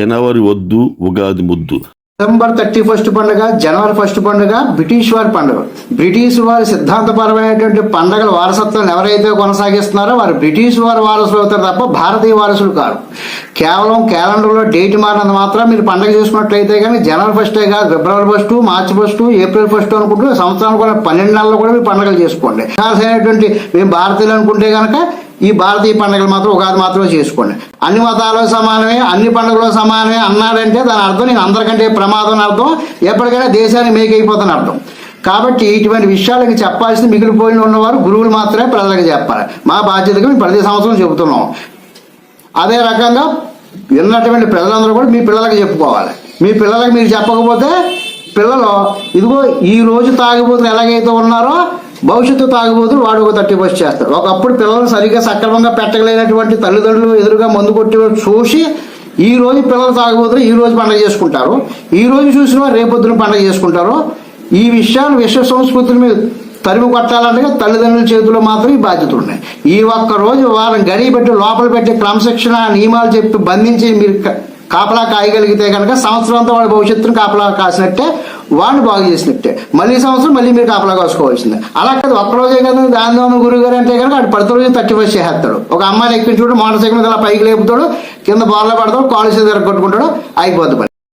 జనవరి వద్దు ఉగాది ముద్దు. December thirty first పండుగ జనవరి ఫస్ట్ పండుగ బ్రిటిష్ వారి పండుగ. బ్రిటిష్ వారి సిద్ధాంతపరమైనటువంటి పండుగల వారసత్వాన్ని ఎవరైతే కొనసాగిస్తున్నారో వారు బ్రిటిష్ వారి వారసులు అవుతారు తప్ప భారతీయ వారసులు కాదు కేవలం క్యాలెండర్లో డేట్ మారినంత మాత్రం మీరు పండుగ చూసుకున్నట్లయితే కానీ జనవరి ఫస్టే కాదు ఫిబ్రవరి ఫస్ట్ మార్చి ఫస్ట్ ఏప్రిల్ ఫస్ట్ అనుకుంటూ సంవత్సరానికి కూడా పన్నెండు నెలల్లో కూడా మీరు పండుగలు చేసుకోండి. అయినటువంటి మేము భారతీయులు అనుకుంటే కనుక ఈ భారతీయ పండుగలు మాత్రం ఉగాది మాత్రమే చేసుకోండి. అన్ని మతాలు సమానమే అన్ని పండుగలు సమానమే అన్నాడంటే దాని అర్థం నేను అందరికంటే ప్రమాదం అర్థం ఎప్పటికైనా దేశాన్ని మేకైపోతాను అర్థం. కాబట్టి ఇటువంటి విషయాలకి చెప్పాల్సింది మిగిలిపోయిన ఉన్నవారు గురువులు మాత్రమే ప్రజలకు చెప్పాలి. మా బాధ్యతగా మేము ప్రతి సంవత్సరం చెబుతున్నాం. అదే రకంగా విన్నటువంటి ప్రజలందరూ కూడా మీ పిల్లలకు చెప్పుకోవాలి. మీ పిల్లలకు మీరు చెప్పకపోతే పిల్లలు ఇదిగో ఈ రోజు తాగుబోతులు ఎలాగైతే ఉన్నారో భవిష్యత్తు తాగుబోతులు వాడు ఒక థర్టీ ఫస్ట్ చేస్తారు ఒకప్పుడు పిల్లలు సరిగ్గా సక్రమంగా పెట్టగలేనటువంటి తల్లిదండ్రులు ఎదురుగా మందు కొట్టి చూసి ఈ రోజు పిల్లలు తాగుబోతులు ఈ రోజు పండుగ చేసుకుంటారు. ఈ రోజు చూసిన రేపొద్దున పండుగ చేసుకుంటారు. ఈ విషయాలు విశ్వ సంస్కృతిని మీద తరిమి కొట్టాలంటే తల్లిదండ్రుల చేతిలో మాత్రం ఈ బాధ్యతలు ఉన్నాయి. ఈ ఒక్క రోజు వారిని గడియ పెట్టి లోపల పెట్టి క్రమశిక్షణ నియమాలు చెప్పి బంధించి మీరు కాపలా కాయగలిగితే కనుక సంవత్సరం అంతా వాడి భవిష్యత్తును కాపలా కాసినట్టే వాడిని బాగు చేసినట్టే. మళ్ళీ సంవత్సరం మళ్ళీ మీరు కాపలా కాసుకోవాల్సిందే. అలా కాదు ఒక్క రోజే కదా దాని గురుగారు గురువు గారు అంటే కనుక అటు పడితే రోజు థర్టీ ఫస్ట్ చేసేస్తాడు. ఒక అమ్మాయిని ఎక్కించుకుంటూ మోటార్ సైకిల్ మీద అలా పైకి లేపుతాడు కింద బాల్లో పడతాడు కాలు చేసి కొట్టుకుంటాడు అయిపోద్ది